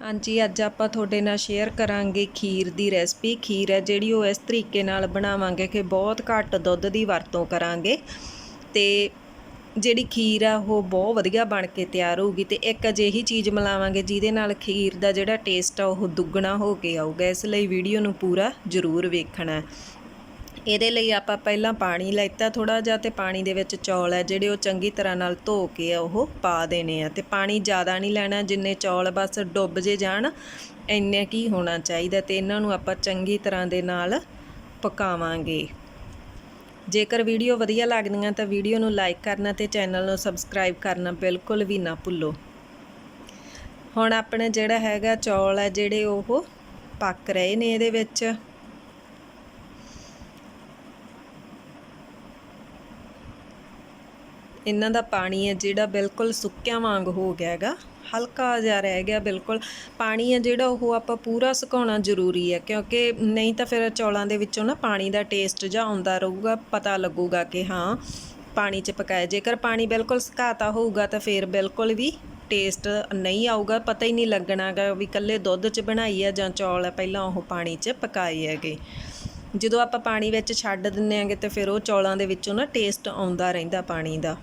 ਹਾਂਜੀ, ਅੱਜ ਆਪਾਂ ਤੁਹਾਡੇ ਨਾਲ ਸ਼ੇਅਰ ਕਰਾਂਗੇ ਖੀਰ ਦੀ ਰੈਸਪੀ ਖੀਰ ਹੈ ਜਿਹੜੀ ਉਹ ਇਸ ਤਰੀਕੇ ਨਾਲ ਬਣਾਵਾਂਗੇ ਕਿ ਬਹੁਤ ਘੱਟ ਦੁੱਧ ਦੀ ਵਰਤੋਂ ਕਰਾਂਗੇ ਤੇ ਜਿਹੜੀ ਖੀਰ ਆ, ਉਹ ਬਹੁਤ ਵਧੀਆ ਬਣ ਕੇ ਤਿਆਰ ਹੋਊਗੀ ਤੇ ਇੱਕ ਅਜਿਹੀ ਚੀਜ਼ ਮਿਲਾਵਾਂਗੇ ਜਿਹਦੇ ਨਾਲ ਖੀਰ ਦਾ ਜਿਹੜਾ ਟੇਸਟ ਆ, ਉਹ ਦੁੱਗਣਾ ਹੋ ਕੇ ਆਊਗਾ। ਇਸ ਲਈ ਵੀਡੀਓ ਨੂੰ ਪੂਰਾ ਜ਼ਰੂਰ ਵੇਖਣਾ। ਇਹਦੇ ਲਈ ਆਪਾਂ ਪਹਿਲਾਂ ਪਾਣੀ ਲੈਤਾ ਥੋੜਾ ਜਿਹਾ ਤੇ ਪਾਣੀ ਦੇ ਵਿੱਚ ਚੌਲ ਹੈ, ਜਿਹੜੇ ਉਹ ਚੰਗੀ ਤਰ੍ਹਾਂ ਨਾਲ ਧੋ ਕੇ ਆ ਉਹ ਪਾ ਦੇਣੇ ਆ। ਤੇ ਪਾਣੀ ਜ਼ਿਆਦਾ ਨਹੀਂ ਲੈਣਾ, ਜਿੰਨੇ ਚੌਲ ਬਸ ਡੁੱਬ ਜੇ ਜਾਣ, ਇੰਨੇ ਕੀ ਹੋਣਾ ਚਾਹੀਦਾ ਤੇ ਇਹਨਾਂ ਨੂੰ ਆਪਾਂ ਚੰਗੀ ਤਰ੍ਹਾਂ ਦੇ ਨਾਲ ਪਕਾਵਾਂਗੇ। ਜੇਕਰ ਵੀਡੀਓ ਵਧੀਆ ਲੱਗਦੀਆਂ ਤਾਂ ਵੀਡੀਓ ਨੂੰ ਲਾਈਕ ਕਰਨਾ ਤੇ ਚੈਨਲ ਨੂੰ ਸਬਸਕ੍ਰਾਈਬ ਕਰਨਾ ਬਿਲਕੁਲ ਵੀ ਨਾ ਭੁੱਲੋ। ਹੁਣ ਆਪਣੇ ਜਿਹੜਾ ਹੈਗਾ ਚੌਲ ਹੈ, ਜਿਹੜੇ ਉਹ ਪੱਕ ਰਹੇ ਨੇ ਇਹਦੇ ਵਿੱਚ। ਇਹਨਾਂ ਦਾ ਪਾਣੀ ਹੈ ਜਿਹੜਾ ਬਿਲਕੁਲ ਸੁੱਕਿਆਂ ਵਾਂਗ ਹੋ ਗਿਆ ਹੈਗਾ। ਹਲਕਾ ਜਿਹਾ ਰਹਿ ਗਿਆ ਬਿਲਕੁਲ। ਪਾਣੀ ਹੈ ਜਿਹੜਾ ਉਹ ਆਪਾਂ ਪੂਰਾ ਸੁਕਾਉਣਾ ਜ਼ਰੂਰੀ ਹੈ ਕਿਉਂਕਿ ਨਹੀਂ ਤਾਂ ਫਿਰ ਚੌਲਾਂ ਦੇ ਵਿੱਚੋਂ ਨਾ ਪਾਣੀ ਦਾ ਟੇਸਟ ਜਾਂ ਆਉਂਦਾ ਰਹੂਗਾ, ਪਤਾ ਲੱਗੂਗਾ ਕਿ ਹਾਂ, ਪਾਣੀ 'ਚ ਪਕਾਇਆ। ਜੇਕਰ ਪਾਣੀ ਬਿਲਕੁਲ ਸੁਕਾਤਾ ਹੋਊਗਾ ਤਾਂ ਫਿਰ ਬਿਲਕੁਲ ਵੀ ਟੇਸਟ ਨਹੀਂ ਆਊਗਾ। ਪਤਾ ਹੀ ਨਹੀਂ ਲੱਗਣਾਗਾ ਵੀ ਇਕੱਲੇ ਦੁੱਧ 'ਚ ਬਣਾਈ ਆ ਜਾਂ ਚੌਲ ਹੈ ਪਹਿਲਾਂ ਉਹ ਪਾਣੀ 'ਚ ਪਕਾਏ ਹੈਗੇ। ਜਦੋਂ ਆਪਾਂ ਪਾਣੀ ਵਿੱਚ ਛੱਡ ਦਿੰਨੇ ਆਂਗੇ ਤੇ ਫਿਰ ਉਹ ਚੌਲਾਂ ਦੇ ਵਿੱਚੋਂ ਨਾ ਟੇਸਟ ਆਉਂਦਾ ਰਹਿੰਦਾ ਪਾਣੀ ਦਾ।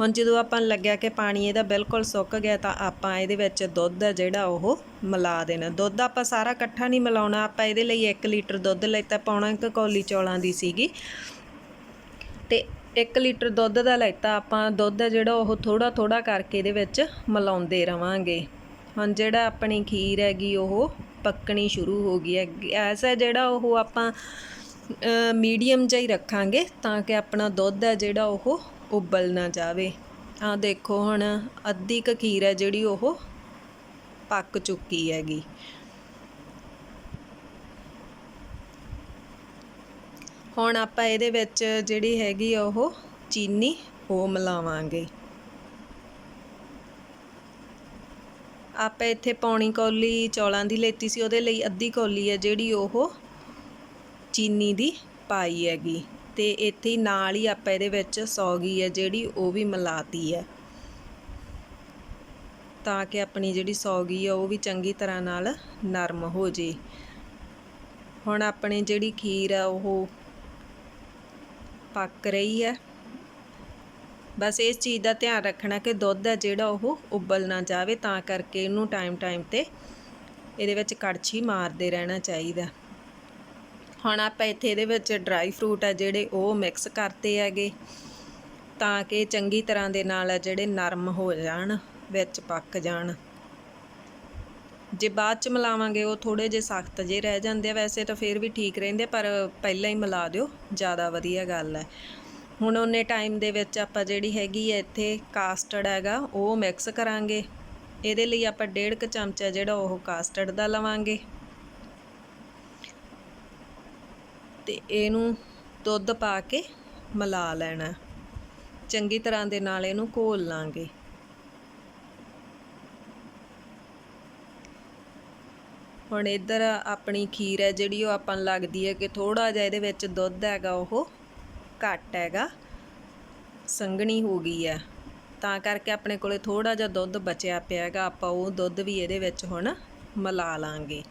ਹੁਣ ਜਦੋਂ ਆਪਾਂ ਨੂੰ ਲੱਗਿਆ ਕਿ ਪਾਣੀ ਇਹਦਾ ਬਿਲਕੁਲ ਸੁੱਕ ਗਿਆ ਤਾਂ ਆਪਾਂ ਇਹਦੇ ਵਿੱਚ ਦੁੱਧ ਆ ਜਿਹੜਾ ਉਹ ਮਿਲਾ ਦੇਣਾ। ਦੁੱਧ ਆਪਾਂ ਸਾਰਾ ਇਕੱਠਾ ਨਹੀਂ ਮਿਲਾਉਣਾ, ਆਪਾਂ ਇਹਦੇ ਲਈ 1 ਲੀਟਰ ਦੁੱਧ ਲੈਤਾ ਪਾਉਣਾ ਇੱਕ ਕੌਲੀ ਚੌਲਾਂ ਦੀ ਸੀਗੀ। ਤੇ 1 ਲੀਟਰ ਦੁੱਧ ਦਾ ਲੈਤਾ ਆਪਾਂ ਦੁੱਧ ਆ ਜਿਹੜਾ ਉਹ ਥੋੜਾ ਥੋੜਾ ਕਰਕੇ ਇਹਦੇ ਵਿੱਚ ਮਿਲਾਉਂਦੇ ਰਵਾਂਗੇ। ਹੁਣ ਜਿਹੜਾ ਆਪਣੀ ਖੀਰ ਹੈਗੀ ਉਹ ਪੱਕਣੀ ਸ਼ੁਰੂ ਹੋ ਗਈ ਹੈ। ਗੈਸ ਹੈ ਜਿਹੜਾ ਉਹ ਆਪਾਂ ਮੀਡੀਅਮ ਜਿਹਾ ਹੀ ਰੱਖਾਂਗੇ ਤਾਂ ਕਿ ਆਪਣਾ ਦੁੱਧ ਹੈ ਜਿਹੜਾ ਉਹ ਉਬਲ ਨਾ ਜਾਵੇ। ਆ ਦੇਖੋ ਹੁਣ ਅੱਧੀ ਕ ਖੀਰ ਹੈ ਜਿਹੜੀ ਉਹ ਪੱਕ ਚੁੱਕੀ ਹੈਗੀ। ਹੁਣ ਆਪਾਂ ਇਹਦੇ ਵਿੱਚ ਜਿਹੜੀ ਹੈਗੀ ਉਹ ਚੀਨੀ ਉਹ ਮਿਲਾਵਾਂਗੇ। ਆਪਾਂ ਇੱਥੇ ਪੌਣੀ ਕੌਲੀ ਚੌਲਾਂ ਦੀ ਲੈਤੀ ਸੀ, ਉਹਦੇ ਲਈ ਅੱਧੀ ਕੌਲੀ ਹੈ ਜਿਹੜੀ ਉਹ ਚੀਨੀ ਦੀ ਪਾਈ ਹੈਗੀ। ਤੇ ਇੱਥੇ ਨਾਲ ਹੀ ਆਪਾਂ ਇਹਦੇ ਵਿੱਚ ਸੌਗੀ ਹੈ, ਜਿਹੜੀ ਉਹ ਵੀ ਮਿਲਾਤੀ ਹੈ। ਤਾਂ ਕਿ ਆਪਣੀ ਜਿਹੜੀ ਸੌਗੀ ਆ, ਉਹ ਵੀ ਚੰਗੀ ਤਰ੍ਹਾਂ ਨਾਲ ਨਰਮ ਹੋ ਜੇ। ਹੁਣ ਆਪਣੀ ਜਿਹੜੀ ਖੀਰ ਆ, ਉਹ ਪੱਕ ਰਹੀ ਹੈ। ਬਸ ਇਸ ਚੀਜ਼ ਦਾ ਧਿਆਨ ਰੱਖਣਾ ਕਿ ਦੁੱਧ ਹੈ ਜਿਹੜਾ, ਉਹ ਉਬਲ ਨਾ ਜਾਵੇ। ਤਾਂ ਕਰਕੇ ਇਹਨੂੰ ਟਾਈਮ ਟਾਈਮ ਤੇ ਇਹਦੇ ਵਿੱਚ ਕੜਛੀ ਮਾਰਦੇ ਰਹਿਣਾ ਚਾਹੀਦਾ। ਹੁਣ ਆਪਾਂ ਇੱਥੇ ਇਹਦੇ ਵਿੱਚ ਡਰਾਈ ਫਰੂਟ ਆ ਜਿਹੜੇ ਉਹ ਮਿਕਸ ਕਰਤੇ ਹੈਗੇ, ਤਾਂ ਕਿ ਚੰਗੀ ਤਰ੍ਹਾਂ ਦੇ ਨਾਲ ਜਿਹੜੇ ਨਰਮ ਹੋ ਜਾਣ, ਵਿੱਚ ਪੱਕ ਜਾਣ। ਜੇ ਬਾਅਦ ਚ ਮਿਲਾਵਾਂਗੇ, ਉਹ ਥੋੜੇ ਜੇ ਸਖਤ ਜੇ ਰਹਿ ਜਾਂਦੇ ਆ ਵੈਸੇ ਤਾਂ ਫੇਰ ਵੀ ਠੀਕ ਰਹਿੰਦੇ ਪਰ ਪਹਿਲਾਂ ਹੀ ਮਿਲਾ ਦਿਓ, ਜ਼ਿਆਦਾ ਵਧੀਆ ਗੱਲ ਹੈ। ਹੁਣ ਉਹਨੇ ਟਾਈਮ ਦੇ ਵਿੱਚ ਆਪਾਂ ਜਿਹੜੀ ਹੈਗੀ ਹੈ ਇੱਥੇ ਕਾਸਟਰਡ ਹੈਗਾ, ਉਹ ਮਿਕਸ ਕਰਾਂਗੇ। ਇਹਦੇ ਲਈ ਆਪਾਂ ਡੇਢ ਕ ਚਮਚਾ ਜਿਹੜਾ ਉਹ ਕਾਸਟਰਡ ਦਾ ਲਵਾਂਗੇ। ਤੇ ਇਹਨੂੰ ਦੁੱਧ ਪਾ ਕੇ ਮਿਲਾ ਲੈਣਾ। ਚੰਗੀ ਤਰ੍ਹਾਂ ਦੇ ਨਾਲ ਇਹਨੂੰ ਘੋਲ ਲਾਂਗੇ। ਹੁਣ ਇੱਧਰ ਆਪਣੀ ਖੀਰ ਹੈ ਜਿਹੜੀ ਉਹ ਆਪਾਂ ਨੂੰ ਲੱਗਦੀ ਹੈ ਕਿ ਥੋੜਾ ਜਿਹਾ ਇਹਦੇ ਵਿੱਚ ਦੁੱਧ ਹੈਗਾ, ਉਹ ਘੱਟ ਹੈਗਾ, ਸੰਘਣੀ ਹੋ ਗਈ ਹੈ। ਤਾਂ ਕਰਕੇ ਆਪਣੇ ਕੋਲੇ ਥੋੜਾ ਜਿਹਾ ਦੁੱਧ ਬਚਿਆ ਪਿਆ ਹੈਗਾ, ਆਪਾਂ ਉਹ ਦੁੱਧ ਵੀ ਇਹਦੇ ਵਿੱਚ ਹੁਣ ਮਿਲਾ ਲਾਂਗੇ।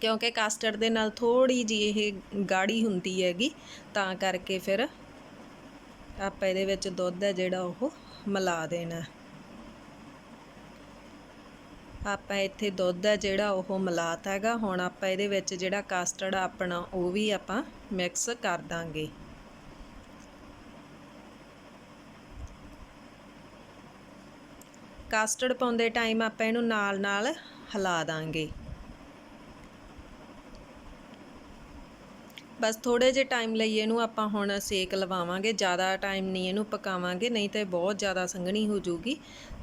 ਕਿਉਂਕਿ ਕਾਸਟਰਡ ਦੇ ਨਾਲ ਥੋੜੀ ਜੀ ਇਹ ਗਾੜੀ ਹੁੰਦੀ ਹੈਗੀ, ਤਾਂ ਕਰਕੇ ਫਿਰ ਆਪਾਂ ਇਹਦੇ ਵਿੱਚ ਦੁੱਧ ਹੈ ਜਿਹੜਾ ਉਹ ਮਿਲਾ ਦੇਣਾ। ਆਪਾਂ ਇੱਥੇ ਦੁੱਧ ਹੈ ਜਿਹੜਾ ਉਹ ਮਿਲਾਤਾ ਹੈਗਾ, ਹੁਣ ਆਪਾਂ ਇਹਦੇ ਵਿੱਚ ਜਿਹੜਾ ਕਾਸਟਰਡ ਆਪਣਾ, ਉਹ ਵੀ ਆਪਾਂ ਮਿਕਸ ਕਰ ਦਾਂਗੇ। ਕਾਸਟਰਡ ਪਾਉਂਦੇ ਟਾਈਮ ਆਪਾਂ ਇਹਨੂੰ ਨਾਲ ਨਾਲ ਹਿਲਾ ਦਾਂਗੇ। ਬਸ ਥੋੜੇ ਜਿਹੇ ਟਾਈਮ ਲਈ ਇਹਨੂੰ ਆਪਾਂ ਹੁਣ ਸੇਕ ਲਵਾਵਾਂਗੇ, ਜ਼ਿਆਦਾ ਟਾਈਮ ਨਹੀਂ ਇਹਨੂੰ ਪਕਾਵਾਂਗੇ, ਨਹੀਂ ਤਾਂ ਬਹੁਤ ਜ਼ਿਆਦਾ ਸੰਘਣੀ ਹੋ ਜਾਊਗੀ।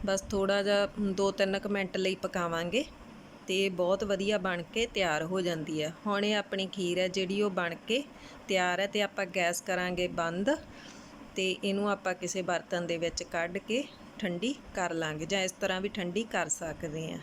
ਬਸ ਥੋੜਾ ਜਿਹਾ 2-3 ਮਿੰਟ ਲਈ ਪਕਾਵਾਂਗੇ ਤੇ ਬਹੁਤ ਵਧੀਆ ਬਣ ਕੇ ਤਿਆਰ ਹੋ ਜਾਂਦੀ ਹੈ। ਹੁਣ ਇਹ ਆਪਣੀ ਖੀਰ ਹੈ, ਜਿਹੜੀ ਉਹ ਬਣ ਕੇ ਤਿਆਰ ਹੈ ਤੇ ਆਪਾਂ ਗੈਸ ਕਰਾਂਗੇ ਬੰਦ ਤੇ ਇਹਨੂੰ ਆਪਾਂ ਕਿਸੇ ਬਰਤਨ ਦੇ ਵਿੱਚ ਕੱਢ ਕੇ ਠੰਡੀ ਕਰ ਲਾਂਗੇ ਜਾਂ ਇਸ ਤਰ੍ਹਾਂ ਵੀ ਠੰਡੀ ਕਰ ਸਕਦੇ ਹਾਂ।